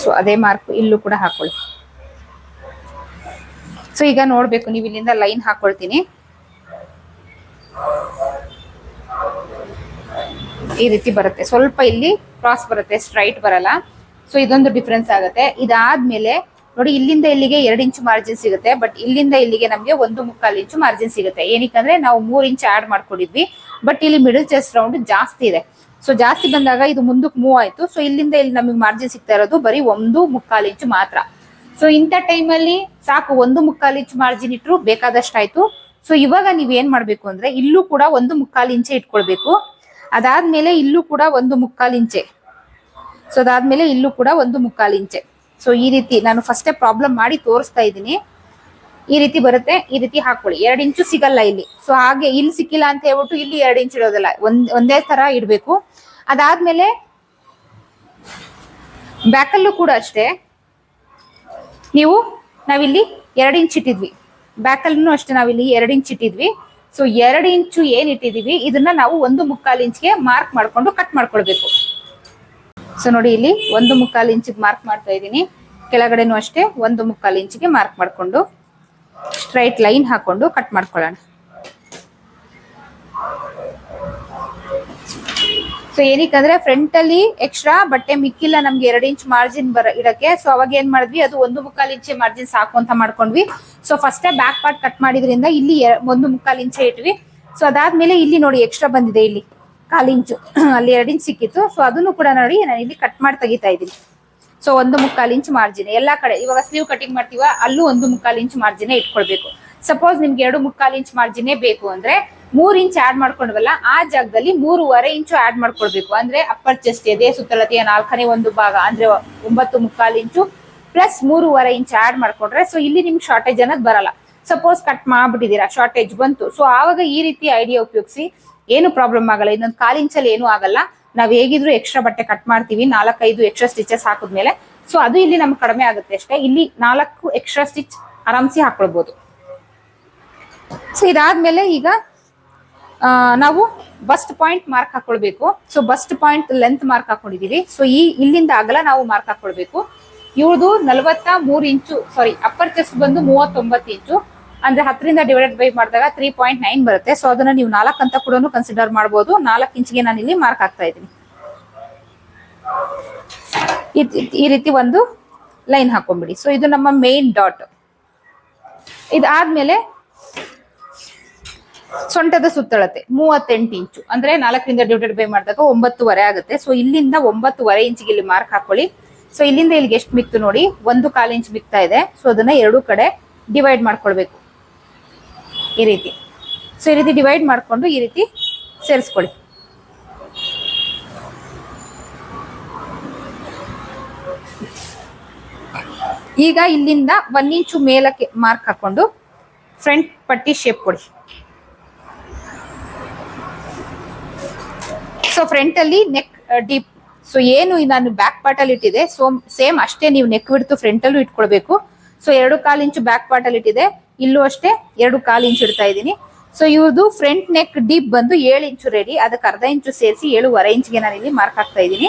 ಸೊ ಅದೇ ಮಾರ್ಕ್ ಇಲ್ಲೂ ಕೂಡ ಹಾಕೊಳ್ಳಿ. ಸೊ ಈಗ ನೋಡ್ಬೇಕು. ನೀವು ಇಲ್ಲಿಂದ ಲೈನ್ ಹಾಕೊಳ್ತೀನಿ. ಈ ರೀತಿ ಬರುತ್ತೆ. ಸ್ವಲ್ಪ ಇಲ್ಲಿ ಕ್ರಾಸ್ ಬರುತ್ತೆ ಸ್ಟ್ರೈಟ್ ಬರಲ್ಲ. ಸೊ ಇದೊಂದು ಡಿಫ್ರೆನ್ಸ್ ಆಗುತ್ತೆ. ಇದಾದ್ಮೇಲೆ ನೋಡಿ, ಇಲ್ಲಿಂದ ಇಲ್ಲಿಗೆ ಎರಡು ಇಂಚು ಮಾರ್ಜಿನ್ ಸಿಗುತ್ತೆ ಬಟ್ ಇಲ್ಲಿಂದ ಇಲ್ಲಿಗೆ ನಮಗೆ ಒಂದು ಮುಕ್ಕಾಲು ಇಂಚು ಮಾರ್ಜಿನ್ ಸಿಗುತ್ತೆ. ಏನಕ್ಕಂದ್ರೆ ನಾವು ಮೂರು ಇಂಚ್ ಆಡ್ ಮಾಡ್ಕೊಂಡಿದ್ವಿ ಬಟ್ ಇಲ್ಲಿ ಮಿಡಲ್ ಚೆಸ್ಟ್ ರೌಂಡ್ ಜಾಸ್ತಿ ಇದೆ. ಸೊ ಜಾಸ್ತಿ ಬಂದಾಗ ಇದು ಮುಂದಕ್ಕೆ ಮೂವ್ ಆಯ್ತು. ಸೊ ಇಲ್ಲಿಂದ ಇಲ್ಲಿ ನಮಗೆ ಮಾರ್ಜಿನ್ ಸಿಗ್ತಾ ಇರೋದು ಬರೀ ಒಂದು ಮುಕ್ಕಾಲು ಇಂಚು ಮಾತ್ರ. ಸೊ ಇಂಥ ಟೈಮಲ್ಲಿ ಸಾಕು, ಒಂದು ಮುಕ್ಕಾಲು ಇಂಚು ಮಾರ್ಜಿನ್ ಇಟ್ರು ಬೇಕಾದಷ್ಟಾಯ್ತು. ಸೊ ಇವಾಗ ನೀವ್ ಏನ್ ಮಾಡ್ಬೇಕು ಅಂದ್ರೆ, ಇಲ್ಲೂ ಕೂಡ ಒಂದು ಮುಕ್ಕಾಲು ಇಂಚೆ ಇಟ್ಕೊಳ್ಬೇಕು. ಅದಾದ್ಮೇಲೆ ಇಲ್ಲೂ ಕೂಡ ಒಂದು ಮುಕ್ಕಾಲಿಂಚೆ ಸೊ ಅದಾದ್ಮೇಲೆ ಇಲ್ಲೂ ಕೂಡ ಒಂದು ಮುಕ್ಕಾಲಿಂಚೆ ಸೊ ಈ ರೀತಿ ನಾನು ಫಸ್ಟೇ ಪ್ರಾಬ್ಲಮ್ ಮಾಡಿ ತೋರಿಸ್ತಾ ಇದ್ದೀನಿ. ಈ ರೀತಿ ಬರುತ್ತೆ, ಈ ರೀತಿ ಹಾಕೊಳ್ಳಿ. ಎರಡು ಇಂಚು ಸಿಗಲ್ಲ ಇಲ್ಲಿ. ಸೊ ಹಾಗೆ ಇಲ್ಲಿ ಸಿಕ್ಕಿಲ್ಲ ಅಂತ ಹೇಳ್ಬಿಟ್ಟು ಇಲ್ಲಿ ಎರಡು ಇಂಚು ಇಡೋದಿಲ್ಲ. ಒಂದ್, ಒಂದೇ ತರ ಇಡಬೇಕು. ಅದಾದ್ಮೇಲೆ ಬ್ಯಾಕಲ್ಲೂ ಕೂಡ ಅಷ್ಟೇ. ನೀವು, ನಾವಿಲ್ಲಿ ಎರಡು ಇಂಚ್ ಇಟ್ಟಿದ್ವಿ. ಬ್ಯಾಕಲ್ಲೂ ಅಷ್ಟೇ ನಾವಿಲ್ಲಿ ಎರಡು ಇಂಚ್ ಇಟ್ಟಿದ್ವಿ. ಸೊ ಎರಡು ಇಂಚು ಏನ್ ಇಟ್ಟಿದೀವಿ, ಇದನ್ನ ನಾವು ಒಂದು ಮುಕ್ಕಾಲು ಇಂಚ್ಗೆ ಮಾರ್ಕ್ ಮಾಡ್ಕೊಂಡು ಕಟ್ ಮಾಡ್ಕೊಳ್ಬೇಕು. ಸೊ ನೋಡಿ ಇಲ್ಲಿ ಒಂದು ಮುಕ್ಕಾಲು ಇಂಚಿಗೆ ಮಾರ್ಕ್ ಮಾಡ್ತಾ ಇದ್ದೀನಿ. ಕೆಳಗಡೆನೂ ಅಷ್ಟೇ ಒಂದು ಮುಕ್ಕಾಲು ಇಂಚಿಗೆ ಮಾರ್ಕ್ ಮಾಡ್ಕೊಂಡು ಸ್ಟ್ರೈಟ್ ಲೈನ್ ಹಾಕೊಂಡು ಕಟ್ ಮಾಡ್ಕೊಳ್ಳೋಣ. ಸೊ ಏನಕ್ಕಂದ್ರೆ ಫ್ರಂಟ್ ಅಲ್ಲಿ ಎಕ್ಸ್ಟ್ರಾ ಬಟ್ಟೆ ಮಿಕ್ಕಿಲ್ಲ ನಮ್ಗೆ ಎರಡು ಇಂಚ್ ಮಾರ್ಜಿನ್ ಬರ ಇಡಕ್ಕೆ. ಸೊ ಅವಾಗ ಏನ್ ಮಾಡಿದ್ವಿ, ಅದು ಒಂದು ಮುಕ್ಕಾಲು ಇಂಚೆ ಮಾರ್ಜಿನ್ ಸಾಕು ಅಂತ ಮಾಡ್ಕೊಂಡ್ವಿ. ಸೊ ಫಸ್ಟೇ ಬ್ಯಾಕ್ ಪಾರ್ಟ್ ಕಟ್ ಮಾಡಿದ್ರಿಂದ ಇಲ್ಲಿ ಒಂದು ಮುಕ್ಕಾಲು ಇಂಚೆ ಇಟ್ವಿ. ಸೊ ಅದಾದ್ಮೇಲೆ ಇಲ್ಲಿ ನೋಡಿ ಎಕ್ಸ್ಟ್ರಾ ಬಂದಿದೆ ಇಲ್ಲಿ. ಕಾಲು ಇಂಚು. ಅಲ್ಲಿ ಎರಡು ಇಂಚ್ ಸಿಕ್ಕಿತ್ತು. ಸೊ ಅದನ್ನು ಕೂಡ ನೋಡಿ ನಾನು ಇಲ್ಲಿ ಕಟ್ ಮಾಡಿ ತೆಗಿತಾ ಇದ್ದೀನಿ. ಸೊ ಒಂದು ಮುಕ್ಕಾಲು ಇಂಚ್ ಮಾರ್ಜಿನ್ ಎಲ್ಲಾ ಕಡೆ ಇವಾಗ ಸ್ಲೀವ್ ಕಟಿಂಗ್ ಮಾಡ್ತೀವ, ಅಲ್ಲೂ ಒಂದು ಮುಕ್ಕಾಲು ಇಂಚ್ ಮಾರ್ಜಿನ್ ಇಟ್ಕೊಳ್ಬೇಕು. ಸಪೋಸ್ ನಿಮ್ಗೆ ಎರಡು ಮುಕ್ಕಾಲು ಇಂಚ್ ಮಾರ್ಜಿನೇ ಬೇಕು ಅಂದ್ರೆ ಮೂರ್ ಇಂಚ್ ಆಡ್ ಮಾಡ್ಕೊಂಡ್ವಲ್ಲ, ಆ ಜಾಗದಲ್ಲಿ ಮೂರುವರೆ ಇಂಚು ಆಡ್ ಮಾಡ್ಕೊಳ್ಬೇಕು. ಅಂದ್ರೆ ಅಪ್ಪರ್ ಚೆಸ್ಟ್ ಎದೆ, ಸುತ್ತಲತೆಯ ನಾಲ್ಕನೇ ಒಂದು ಭಾಗ, ಅಂದ್ರೆ ಒಂಬತ್ತು ಮುಕ್ಕಾಲು ಇಂಚು ಪ್ಲಸ್ ಮೂರುವರೆ ಇಂಚ್ ಆಡ್ ಮಾಡ್ಕೊಂಡ್ರೆ ಸೊ ಇಲ್ಲಿ ನಿಮ್ಗೆ ಶಾರ್ಟೇಜ್ ಅನ್ನೋದು ಬರಲ್ಲ. ಸಪೋಸ್ ಕಟ್ ಮಾಡ್ಬಿಟ್ಟಿದ್ದೀರಾ ಶಾರ್ಟೇಜ್ ಬಂತು. ಸೊ ಆವಾಗ ಈ ರೀತಿ ಐಡಿಯಾ ಉಪಯೋಗಿಸಿ, ಏನು ಪ್ರಾಬ್ಲಮ್ ಆಗಲ್ಲ. ಇನ್ನೊಂದು ಕಾಲಿಂಚಲ್ಲಿ ಏನೂ ಆಗಲ್ಲ. ನಾವು ಹೇಗಿದ್ರು ಎಕ್ಸ್ಟ್ರಾ ಬಟ್ಟೆ ಕಟ್ ಮಾಡ್ತೀವಿ, ನಾಲ್ಕೈದು ಎಕ್ಸ್ಟ್ರಾ ಸ್ಟಿಚಸ್ ಹಾಕಿದ್ಮೇಲೆ. ಸೊ ಅದು ಇಲ್ಲಿ ನಮ್ಗೆ ಕಡಿಮೆ ಆಗುತ್ತೆ ಅಷ್ಟೇ. ಇಲ್ಲಿ ನಾಲ್ಕು ಎಕ್ಸ್ಟ್ರಾ ಸ್ಟಿಚ್ ಆರಾಮ್ಸಿ ಹಾಕೊಳ್ಬಹುದು ಸೊ ಇದಾದ್ಮೇಲೆ ಈಗ ನಾವು bust point mark ಹಾಕೊಳ್ಬೇಕು. So bust point length mark ಹಾಕೊಂಡಿದೀವಿ. So ಈ ಇಲ್ಲಿಂದ ಆಗಲ್ಲ, ನಾವು ಮಾರ್ಕ್ ಹಾಕೊಳ್ಬೇಕು. ಇವ್ರದ್ದು ನಲವತ್ತ ಮೂರು ಇಂಚು ಸಾರಿ ಅಪ್ಪರ್ ಚೆಸ್ಟ್ ಬಂದು ಮೂವತ್ತೊಂಬತ್ತು ಇಂಚು. ಅಂದ್ರೆ ಹತ್ತರಿಂದ ಡಿವೈಡೆಡ್ ಬೈ ಮಾಡಿದಾಗ ತ್ರೀ ಪಾಯಿಂಟ್ ನೈನ್ ಬರುತ್ತೆ. ಸೊ ಅದನ್ನ ನೀವು ನಾಲ್ಕು ಅಂತ ಕೂಡ ಕನ್ಸಿಡರ್ ಮಾಡ್ಬೋದು. ನಾಲ್ಕು ಇಂಚಿಗೆ ನಾನು ಇಲ್ಲಿ ಮಾರ್ಕ್ ಹಾಕ್ತಾ ಇದ್ದೀನಿ. ಈ ರೀತಿ ಒಂದು ಲೈನ್ ಹಾಕೊಂಡ್ಬಿಡಿ. ಸೊ ಇದು ನಮ್ಮ ಮೇನ್ ಡಾಟ್ ಇದಾದ್ಮೇಲೆ ಸೊಂಟದ ಸುತ್ತಳತೆ, ಮೂವತ್ತೆಂಟು ಇಂಚು. ಅಂದ್ರೆ ನಾಲ್ಕರಿಂದ ಡಿವೈಡೆಡ್ ಬೈ ಮಾಡಿದಾಗ ಒಂಬತ್ತುವರೆ ಆಗುತ್ತೆ. ಸೊ ಇಲ್ಲಿಂದ ಒಂಬತ್ತುವರೆ ಇಂಚಿಗೆ ಇಲ್ಲಿ ಮಾರ್ಕ್ ಹಾಕೊಳ್ಳಿ. ಸೊ ಇಲ್ಲಿಂದ ಇಲ್ಲಿಗೆ ಎಷ್ಟು ಮಿಕ್ತು ನೋಡಿ, ಒಂದು ಕಾಲು ಇಂಚ್ ಮಿಕ್ತಾ ಇದೆ. ಸೊ ಅದನ್ನ ಎರಡೂ ಕಡೆ ಡಿವೈಡ್ ಮಾಡ್ಕೊಳ್ಬೇಕು. ಈ ರೀತಿ. ಸೊ ಈ ರೀತಿ ಡಿವೈಡ್ ಮಾಡ್ಕೊಂಡು ಈ ರೀತಿ ಸೇರಿಸ್ಕೊಳ್ಳಿ. ಈಗ ಇಲ್ಲಿಂದ ಒನ್ ಇಂಚು ಮೇಲಕ್ಕೆ ಮಾರ್ಕ್ ಹಾಕೊಂಡು ಫ್ರಂಟ್ ಪಟ್ಟಿ ಶೇಪ್ ಕೊಡಿ. ಸೊ ಫ್ರಂಟ್ ಅಲ್ಲಿ ನೆಕ್ ಡೀಪ್ ಸೊ ಏನು ನಾನು ಬ್ಯಾಕ್ ಪಾರ್ಟ್ ಅಲ್ಲಿ ಇಟ್ಟಿದೆ ಸೊ ಸೇಮ್ ಅಷ್ಟೇ ನೀವು ನೆಕ್ ಬಿಡ್ತು ಫ್ರಂಟ್ ಅಲ್ಲೂ ಇಟ್ಕೊಳ್ಬೇಕು. ಸೊ ಎರಡು ಕಾಲು ಇಂಚು ಬ್ಯಾಕ್ ಪಾರ್ಟ್ ಅಲ್ಲಿ ಇಟ್ಟಿದೆ ಇಲ್ಲೂ ಅಷ್ಟೇ ಎರಡು ಕಾಲು ಇಂಚು ಇಡ್ತಾ ಇದ್ದೀನಿ. ಸೊ ಇವ್ರದ್ದು ಫ್ರಂಟ್ ನೆಕ್ ಡೀಪ್ ಬಂದು ಏಳು ಇಂಚು ರೆಡಿ ಅದಕ್ಕೆ ಅರ್ಧ ಇಂಚು ಸೇರಿಸಿ ಏಳುವರೆ ಇಂಚಿಗೆ ನಾನು ಇಲ್ಲಿ ಮಾರ್ಕ್ ಹಾಕ್ತಾ ಇದ್ದೀನಿ.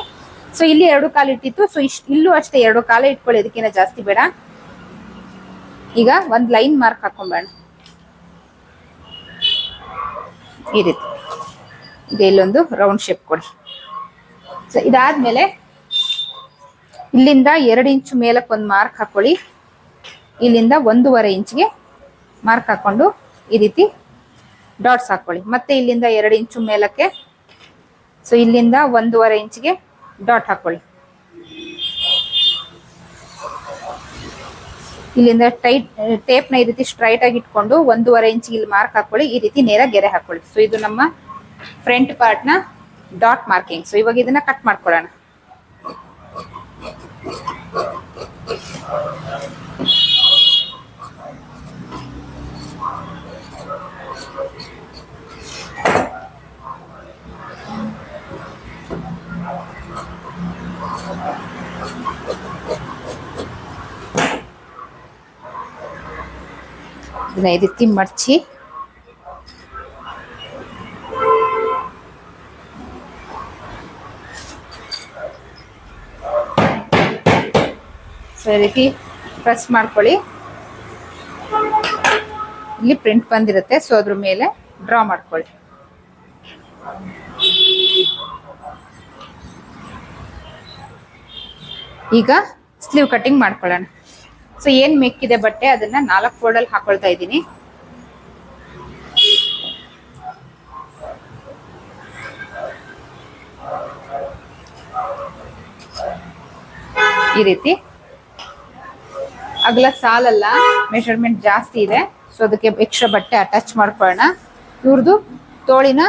ಸೊ ಇಲ್ಲಿ ಎರಡು ಕಾಲು ಇಟ್ಟಿತ್ತು. ಸೊ ಇಷ್ಟು ಇಲ್ಲೂ ಅಷ್ಟೇ ಎರಡು ಕಾಲೇ ಇಟ್ಕೊಳ್ಳಿ. ಅದಕ್ಕಿಂತ ಜಾಸ್ತಿ ಬೇಡ. ಈಗ ಒಂದು ಲೈನ್ ಮಾರ್ಕ್ ಹಾಕೊಂಬೇಡ ಈ ರೀತಿ. ಈಗ ಇಲ್ಲೊಂದು ರೌಂಡ್ ಶೇಪ್ ಕೊಡಿ. ಸೊ ಇದಾದ್ಮೇಲೆ ಇಲ್ಲಿಂದ ಎರಡು ಇಂಚು ಮೇಲಕ್ಕೆ ಒಂದು ಮಾರ್ಕ್ ಹಾಕೊಳ್ಳಿ. ಇಲ್ಲಿಂದ ಒಂದೂವರೆ ಇಂಚ್ಗೆ ಮಾರ್ಕ್ ಹಾಕೊಂಡು ಈ ರೀತಿ ಡಾಟ್ಸ್ ಹಾಕೊಳ್ಳಿ. ಮತ್ತೆ ಇಲ್ಲಿಂದ ಎರಡು ಇಂಚು ಮೇಲಕ್ಕೆ ಸೊ ಇಲ್ಲಿಂದ ಒಂದೂವರೆ ಇಂಚ್ಗೆ ಡಾಟ್ ಹಾಕೊಳ್ಳಿ. ಇಲ್ಲಿಂದ ಟೈಟ್ ಟೇಪ್ನ ಈ ರೀತಿ ಸ್ಟ್ರೈಟ್ ಆಗಿ ಇಟ್ಕೊಂಡು ಒಂದೂವರೆ ಇಂಚ್ ಇಲ್ಲಿ ಮಾರ್ಕ್ ಹಾಕೊಳ್ಳಿ. ಈ ರೀತಿ ನೇರ ಗೆರೆ ಹಾಕೊಳ್ಳಿ. ಸೊ ಇದು ನಮ್ಮ ಫ್ರಂಟ್ ಪಾರ್ಟ್ನ ಡಾಟ್ ಮಾರ್ಕಿಂಗ್ ಸೊ ಇವಾಗ ಇದನ್ನ ಕಟ್ ಮಾಡ್ಕೊಳ್ಳೋಣ ಇದನ್ನ ಈ ರೀತಿ ಮಡ್ಚಿ ಸೊ ಈ ರೀತಿ ಪ್ರೆಸ್ ಮಾಡ್ಕೊಳ್ಳಿ. ಇಲ್ಲಿ ಪ್ರಿಂಟ್ ಬಂದಿರುತ್ತೆ ಸೊ ಅದ್ರ ಮೇಲೆ ಡ್ರಾ ಮಾಡ್ಕೊಳ್ಳಿ. ಈಗ ಸ್ಲೀವ್ ಕಟಿಂಗ್ ಮಾಡ್ಕೊಳ್ಳೋಣ. ಸೊ ಏನು ಮೆಕ್ಕಿದೆ ಬಟ್ಟೆ? ಅದನ್ನ ನಾಲ್ಕು ಫೋಲ್ಡ್ ಅಲ್ಲಿ ಹಾಕೊಳ್ತಾ ಇದ್ದೀನಿ. ಈ ರೀತಿ. ಅಗಲ ಸಾಲಲ್ಲ ಮೆಷರ್ಮೆಂಟ್ ಜಾಸ್ತಿ ಇದೆ. ಸೊ ಅದಕ್ಕೆ ಎಕ್ಸ್ಟ್ರಾ ಬಟ್ಟೆ ಅಟ್ಯಾಚ್ ಮಾಡ್ಕೊಳ್ಳೋಣ. ಇವ್ರದ್ದು ತೋಳಿನ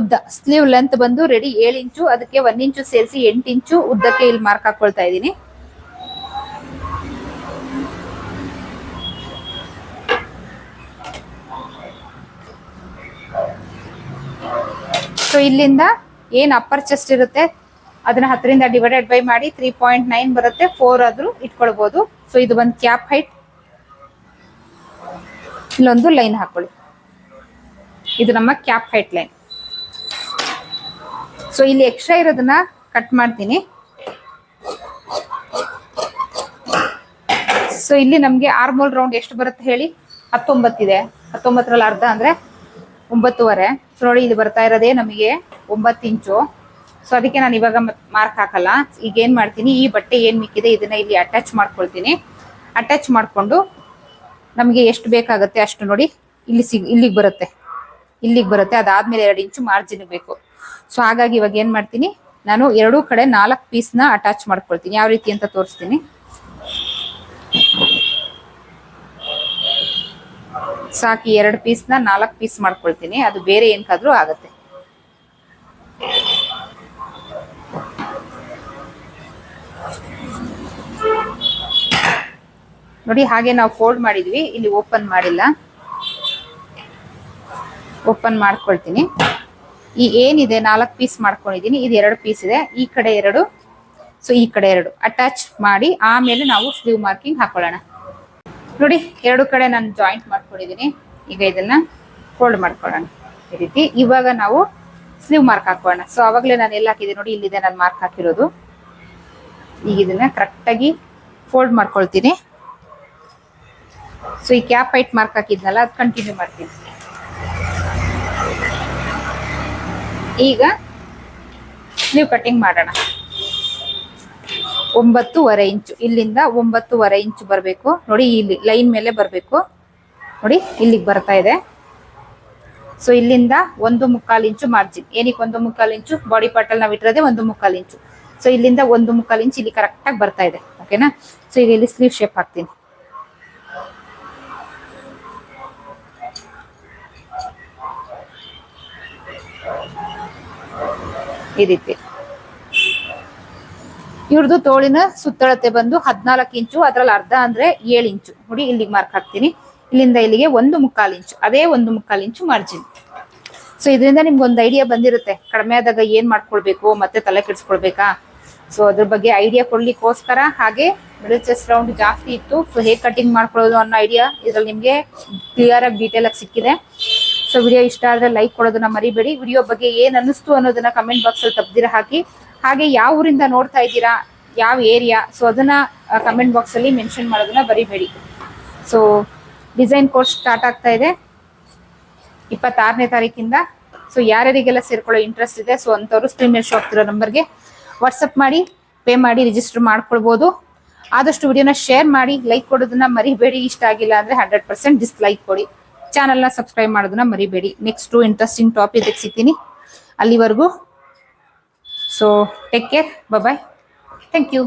ಉದ್ದ ಸ್ಲೀವ್ ಲೆಂತ್ ಬಂದು ರೆಡಿ ಏಳು ಇಂಚು, ಅದಕ್ಕೆ ಒಂದ್ ಇಂಚು ಸೇರಿಸಿ ಎಂಟು ಇಂಚು ಉದ್ದಕ್ಕೆ ಇಲ್ಲಿ ಮಾರ್ಕ್ ಹಾಕೊಳ್ತಾ ಇದ್ದೀನಿ. ಸೊ ಇಲ್ಲಿಂದ ಏನ್ ಅಪ್ಪರ್ ಚೆಸ್ಟ್ ಇರುತ್ತೆ? ಅದನ್ನ ಹತ್ತರಿಂದ ಡಿವೈಡೆಡ್ ಬೈ ಮಾಡಿ ತ್ರೀ ಪಾಯಿಂಟ್ ನೈನ್ ಬರುತ್ತೆ ಫೋರ್ ಆದ್ರೂ ಇಟ್ಕೊಳ್ಬಹುದು ಸೊ ಇದು ಒಂದು ಕ್ಯಾಪ್ ಹೈಟ್ ಇಲ್ಲೊಂದು ಲೈನ್ ಹಾಕೊಳ್ಳಿ. ಇದು ನಮ್ಮ ಕ್ಯಾಪ್ ಹೈಟ್ ಲೈನ್ ಸೊ ಇಲ್ಲಿ ಎಕ್ಸ್ಟ್ರಾ ಇರೋದನ್ನ ಕಟ್ ಮಾಡ್ತೀನಿ. ಸೊ ಇಲ್ಲಿ ನಮ್ಗೆ ಆರ್ಮೋಲ್ ರೌಂಡ್ ಎಷ್ಟು ಬರುತ್ತೆ ಹೇಳಿ? ಹತ್ತೊಂಬತ್ತಿದೆ ಹತ್ತೊಂಬತ್ತರಲ್ಲಿ ಅರ್ಧ ಅಂದ್ರೆ ಒಂಬತ್ತುವರೆ. ಸೊ ನೋಡಿ ಇಲ್ಲಿ ಬರ್ತಾ ಇರೋದೇ ನಮಗೆ ಒಂಬತ್ತು ಇಂಚು. ಸೊ ಅದಕ್ಕೆ ನಾನು ಇವಾಗ ಮಾರ್ಕ್ ಹಾಕಲ್ಲ. ಈಗ ಏನ್ ಮಾಡ್ತೀನಿ? ಈ ಬಟ್ಟೆ ಏನ್ ಮಿಕ್ಕಿದೆ? ಇದನ್ನ ಇಲ್ಲಿ ಅಟ್ಯಾಚ್ ಮಾಡ್ಕೊಳ್ತೀನಿ. ಅಟ್ಯಾಚ್ ಮಾಡಿಕೊಂಡು ನಮಗೆ ಎಷ್ಟು ಬೇಕಾಗುತ್ತೆ ಅಷ್ಟು ನೋಡಿ ಇಲ್ಲಿ ಸಿಗ್ ಇಲ್ಲಿಗೆ ಬರುತ್ತೆ. ಇಲ್ಲಿಗೆ ಬರುತ್ತೆ. ಅದಾದ್ಮೇಲೆ ಎರಡು ಇಂಚು ಮಾರ್ಜಿನ್ ಬೇಕು. ಸೊ ಹಾಗಾಗಿ ಇವಾಗ ಏನು ಮಾಡ್ತೀನಿ? ನಾನು ಎರಡೂ ಕಡೆ ನಾಲ್ಕು ಪೀಸ್ನ ಅಟ್ಯಾಚ್ ಮಾಡ್ಕೊಳ್ತೀನಿ. ಯಾವ ರೀತಿ ಅಂತ ತೋರಿಸ್ತೀನಿ. ಸಾಕಿ ಎರಡು ಪೀಸ್ನ ನಾಲ್ಕು ಪೀಸ್ ಮಾಡ್ಕೊಳ್ತೀನಿ. ಅದು ಬೇರೆ ಏನಕ್ಕಾದರೂ ಆಗತ್ತೆ. ನೋಡಿ ಹಾಗೆ ನಾವು ಫೋಲ್ಡ್ ಮಾಡಿದ್ವಿ. ಇಲ್ಲಿ ಓಪನ್ ಮಾಡಿಲ್ಲ. ಓಪನ್ ಮಾಡ್ಕೊಳ್ತೀನಿ. ಈ ಏನಿದೆ? ನಾಲ್ಕು ಪೀಸ್ ಮಾಡ್ಕೊಂಡಿದ್ದೀನಿ. ಇದು ಎರಡು ಪೀಸ್ ಇದೆ. ಈ ಕಡೆ ಎರಡು. ಸೊ ಈ ಕಡೆ ಎರಡು. ಅಟ್ಯಾಚ್ ಮಾಡಿ ಆಮೇಲೆ ನಾವು ಸ್ಲೀವ್ ಮಾರ್ಕಿಂಗ್ ಹಾಕೊಳ್ಳೋಣ. ನೋಡಿ, ಎರಡು ಕಡೆ ನಾನು ಜಾಯಿಂಟ್ ಮಾಡ್ಕೊಂಡಿದ್ದೀನಿ. ಈಗ ಇದನ್ನ ಫೋಲ್ಡ್ ಮಾಡ್ಕೊಳ್ಳೋಣ. ಈ ರೀತಿ. ಇವಾಗ ನಾವು ಸ್ಲೀವ್ ಮಾರ್ಕ್ ಹಾಕೊಳ್ಳೋಣ. ಸೊ ಅವಾಗಲೇ ನಾನು ಎಲ್ಲ ಹಾಕಿದೆ ನೋಡಿ, ಇಲ್ಲಿದೆ ನಾನು ಮಾರ್ಕ್ ಹಾಕಿರೋದು. ಈಗ ಇದನ್ನ ಕರೆಕ್ಟಾಗಿ ಫೋಲ್ಡ್ ಮಾಡ್ಕೊಳ್ತೀನಿ. ಸೊ ಈ ಕ್ಯಾಪ್ ಐಟ್ ಮಾರ್ಕ್ ಹಾಕಿದ್ನಲ್ಲ, ಅದು ಕಂಟಿನ್ಯೂ ಮಾಡ್ತೀನಿ. ಈಗ ಸ್ಲೀವ್ ಕಟಿಂಗ್ ಮಾಡೋಣ. ಒಂಬತ್ತೂವರೆ ಇಂಚು ಇಲ್ಲಿಂದ ಒಂಬತ್ತೂವರೆ ಇಂಚು ಬರಬೇಕು. ನೋಡಿ, ಇಲ್ಲಿ ಲೈನ್ ಮೇಲೆ ಬರಬೇಕು. ನೋಡಿ, ಇಲ್ಲಿಗೆ ಬರ್ತಾ ಇದೆ. ಸೊ ಇಲ್ಲಿಂದ ಒಂದು ಮುಕ್ಕಾಲು ಇಂಚು ಮಾರ್ಜಿನ್ ಏನಕ್ಕೆ ಒಂದು ಮುಕ್ಕಾಲು ಇಂಚು ಬಾಡಿ ಪಾರ್ಟಲ್ಲಿ ನಾವು ಇಟ್ಟಿರೋದೇ ಒಂದು ಮುಕ್ಕಾಲು ಇಂಚು ಸೊ ಇಲ್ಲಿಂದ ಒಂದು ಮುಕ್ಕಾಲು ಇಂಚು ಇಲ್ಲಿ ಕರೆಕ್ಟಾಗಿ ಬರ್ತಾ ಇದೆ. ಓಕೆನಾ ಸೊ ಈಗ ಇಲ್ಲಿ ಸ್ಲೀವ್ ಶೇಪ್ ಹಾಕ್ತೀನಿ. ಈ ರೀತಿ. ಇವ್ರದ್ದು ತೋಳಿನ ಸುತ್ತಳತೆ ಬಂದು ಹದಿನಾಲ್ಕು ಇಂಚು, ಅದ್ರಲ್ಲಿ ಅರ್ಧ ಅಂದ್ರೆ ಏಳು ಇಂಚು. ನೋಡಿ, ಇಲ್ಲಿಗೆ ಮಾರ್ಕ್ ಹಾಕ್ತೀನಿ. ಇಲ್ಲಿಂದ ಇಲ್ಲಿಗೆ ಒಂದು ಮುಕ್ಕಾಲು ಇಂಚು, ಅದೇ ಒಂದು ಮುಕ್ಕಾಲು ಇಂಚು ಮಾರ್ಜಿನ್ ಸೊ ಇದರಿಂದ ನಿಮ್ಗೆ ಒಂದು ಐಡಿಯಾ ಬಂದಿರುತ್ತೆ. ಕಡಿಮೆ ಆದಾಗ ಏನ್ ಮಾಡ್ಕೊಳ್ಬೇಕು, ಮತ್ತೆ ತಲೆ ಕೆಡಿಸ್ಕೊಳ್ಬೇಕಾ? ಸೊ ಅದ್ರ ಬಗ್ಗೆ ಐಡಿಯಾ ಕೊಡ್ಲಿಕ್ಕೋಸ್ಕರ ಹಾಗೆ ಮಿಡಲ್ ಚೆಸ್ಟ್ ರೌಂಡ್ ಜಾಸ್ತಿ ಇತ್ತು. ಸೊ ಹೇಗೆ ಕಟಿಂಗ್ ಮಾಡ್ಕೊಳ್ಳೋದು ಅನ್ನೋ ಐಡಿಯಾ ಇದ್ರಲ್ಲಿ ನಿಮ್ಗೆ ಕ್ಲಿಯರ್ ಆಗಿ ಡೀಟೇಲ್ ಆಗಿ ಸಿಕ್ಕಿದೆ. ಸೊ ವಿಡಿಯೋ ಇಷ್ಟ ಆದ್ರೆ ಲೈಕ್ ಕೊಡೋದನ್ನ ಮರಿಬೇಡಿ. ವಿಡಿಯೋ ಬಗ್ಗೆ ಏನ್ ಅನ್ನಿಸ್ತು ಅನ್ನೋದನ್ನ ಕಮೆಂಟ್ ಬಾಕ್ಸ್ ಅಲ್ಲಿ ತಪ್ಪದಿರ ಹಾಕಿ. ಹಾಗೆ ಯಾವ ಊರಿಂದ ನೋಡ್ತಾ ಇದ್ದೀರಾ, ಯಾವ ಏರಿಯಾ ಸೊ ಅದನ್ನ ಕಮೆಂಟ್ ಬಾಕ್ಸ್ ಅಲ್ಲಿ ಮೆನ್ಷನ್ ಮಾಡೋದನ್ನ ಬರಿಬೇಡಿ. ಸೊ ಡಿಸೈನ್ ಕೋರ್ಸ್ ಸ್ಟಾರ್ಟ್ ಆಗ್ತಾ ಇದೆ. ಇಪ್ಪತ್ತಾರನೇ ತಾರೀಕಿಂದ. ಸೊ ಯಾರ್ಯಾರಿಗೆಲ್ಲ ಸೇರ್ಕೊಳ್ಳೋ ಇಂಟ್ರೆಸ್ಟ್ ಇದೆ ಸೊ ಅಂಥವ್ರು ಸ್ಕ್ರೀನ್ ಮೇಲೆ ಶೋ ಆಗ್ತಿರೋ ನಂಬರ್ಗೆ ವಾಟ್ಸಪ್ ಮಾಡಿ ಪೇ ಮಾಡಿ ರಿಜಿಸ್ಟರ್ ಮಾಡ್ಕೊಳ್ಬೋದು. ಆದಷ್ಟು ವಿಡಿಯೋನ ಶೇರ್ ಮಾಡಿ ಲೈಕ್ ಕೊಡೋದನ್ನ ಮರಿಬೇಡಿ. ಇಷ್ಟ ಆಗಿಲ್ಲ ಅಂದ್ರೆ ಹಂಡ್ರೆಡ್ ಪರ್ಸೆಂಟ್ ಡಿಸ್ಲೈಕ್ ಕೊಡಿ. ಚಾನಲ್ನ ಸಬ್ಸ್ಕ್ರೈಬ್ ಮಾಡೋದನ್ನ ಮರಿಬೇಡಿ. ನೆಕ್ಸ್ಟು ಇಂಟ್ರೆಸ್ಟಿಂಗ್ ಟಾಪಿಕ್ ಸಿಗ್ತೀನಿ. ಅಲ್ಲಿವರೆಗೂ. So take care bye thank you